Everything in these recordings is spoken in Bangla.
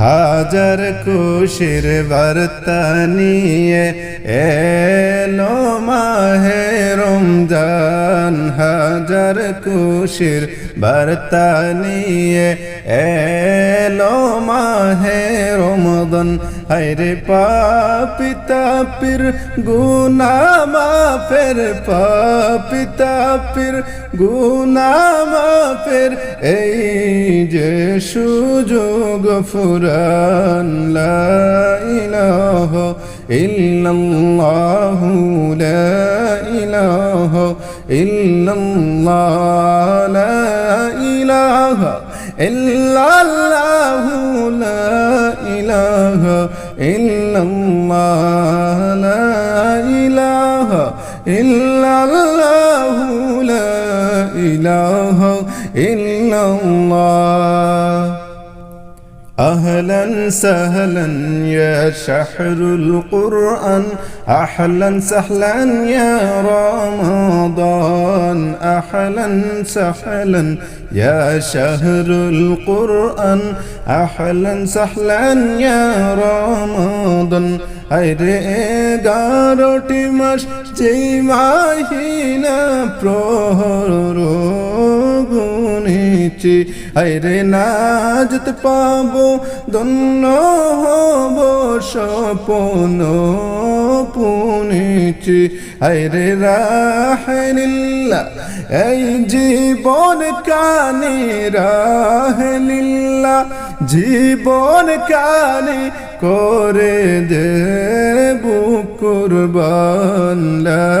হাজার খুশির বার্তা নিয়ে এলো মাহে রমজান। হাজার খুশির বার্তা নিয়ে এলো মাহে রমজান হায়রে পাপি তাপির গুনা মাফের পাপি তাপির গুনা মাফের এই যে সুযোগ ফুরান, লা ইলাহা ইল্লাল্লাহু إله إلا الله لا إله إلا الله لا إله إلا الله لا إله إلا الله. أهلا سهلا يا شحر القرآن أهلا سهلا يا رمضان أهلا سهلا يا شهر القرآن أهلا سهلا يا رمضان আরে এগারোটি মাস যেই মাহিনা প্রহর গুনেছি আরে নাজত পাবো দন্য হব সপন পুনেছি আরে রাহলিল্লা এই জীবন কানে রাহলিল্লা জীবন কানে করে দেব কুরবান, লা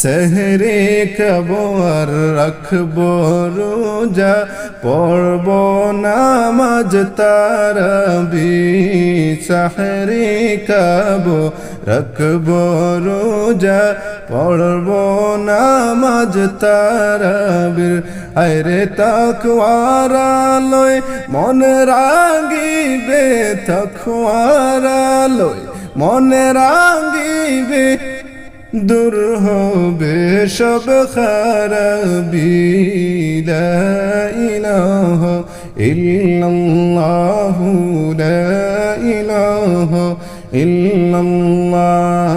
সেহরে কবর রাখব রোজা, পড়ব নামাজ তারাবি সাহরে কব রাখব রোজা, পড়ব নামাজ তারাবির আরে তখওয়ারালয় মন রাগিবে তখওয়ারালয় মন রাগিবে। দূর হবে সব খারাবি লা ইলাহা ইল্লাল্লাহু, লা ইলাহা ইল্লাল্লাহ,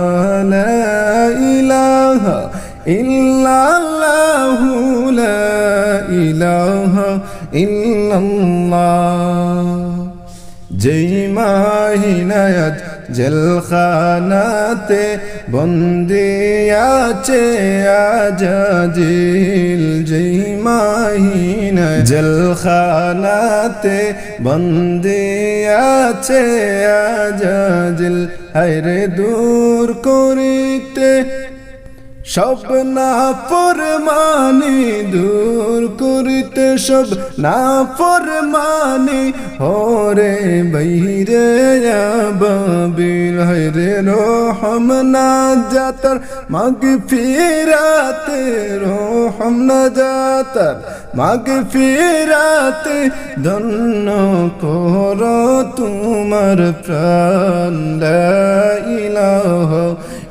লা ইলাহা ইল্লাল্লাহু ইল্লাল্লাহ। যেই মাহিনায়াত জেলখানাতে বন্দি আছে আজাজিল যেই মাহিন জেলখানাতে বন্দি আছে আজাজিল। হায়রে দূর করিতে সব না ফরমানি, দূর করিতে সব না ফরমানি। হরে বহিরে বাবিল হরে রোহম না যাতর মগ ফিরাতে রোহম না যাতর মগ ফিরাতে ধন্য কর তোমার প্রাণ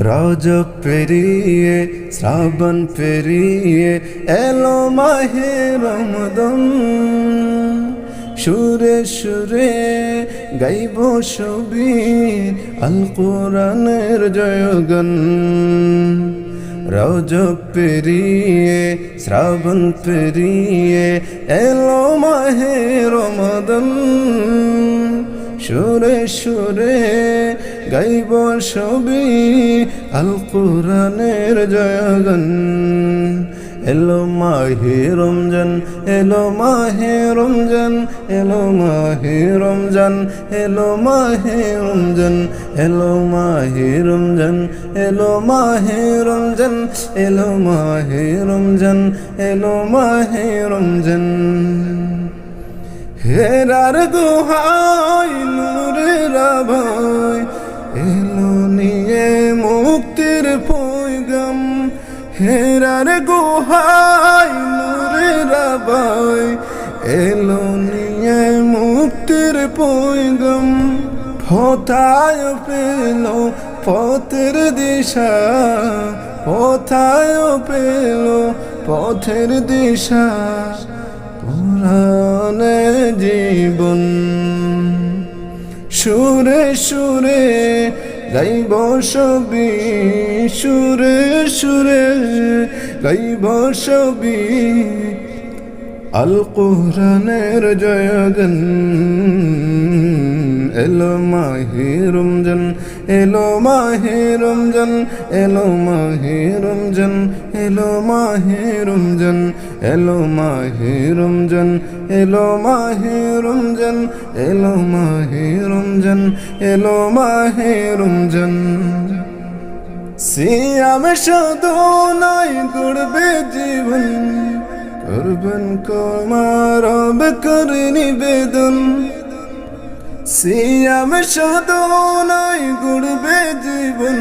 রজব পেরিয়ে, শ্রাবণ পেরিয়ে এলো মাহে রমদন। সুরে সুরে গাইব ছবি আল জয়গন। রজব পেরিয়ে, শ্রাবণ পেরিয়ে এলো মাহে রমাদন। সুরে সুরে গাইব সবই আল কোরআনের জয়গন। এলো মাহে রমজান, এলো মাহে রমজান, এলো মাহে রমজান, এলো মাহে রমজান, এলো মাহে রমজান, এলো মাহে রমজান, এলো মাহে রমজান, এলো মাহে রমজান। হেরার দোহাই নূরের ভাই এলো নিয়ে মুক্তির পয়গাম হেরার গোহাই নূরের ভাই এলো নিয়ে মুক্তির পয়গাম ফতায় পেল পথের দিশা কোথায় পেল পথের দিশা। পুরানে জীবন। সুরে সুরে গাইব সবি সুরে সুরে গাইব সবি আল কোহরানের জয়গন এলো মাহে রমজান। এলো মাহে রমজান, এলো মাহে রমজান, এলো মাহে রমজান, এলো মাহে রমজান, এলো মাহে রমজান, এলো মাহে রমজান, এলো মাহে রমজান। সিয়াম শুধু নয় করবে জীবন, করবেন কমার করে নিবেদন সিয়াম শুধু করবে জীবন।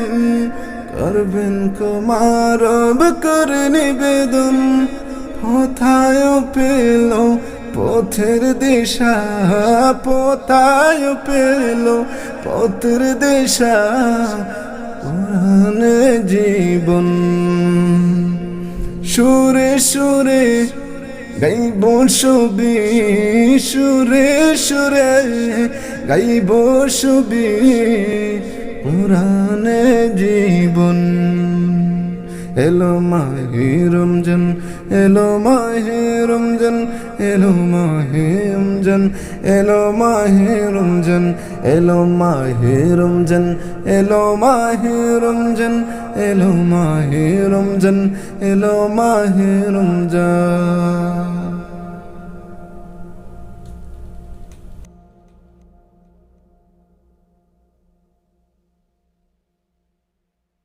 করবেন কুমার করে নিবেদন। কোথায় পেল, পথের দিশা কোথায় পেল, পথের দিশা কোরআন জীবন। সুরে সুরে গাইব ছবি, সুরে সুরে গাইব ছবি পুরানে জীবন। এলো মাহে রমজান, এলো মাহে রমজান, এলো মাহে রমজান, এলো মাহে রমজান, এলো মাহে রমজান, এলো মাহে রমজান, এলো মাহে রমজান, এলো মাহে রমজান।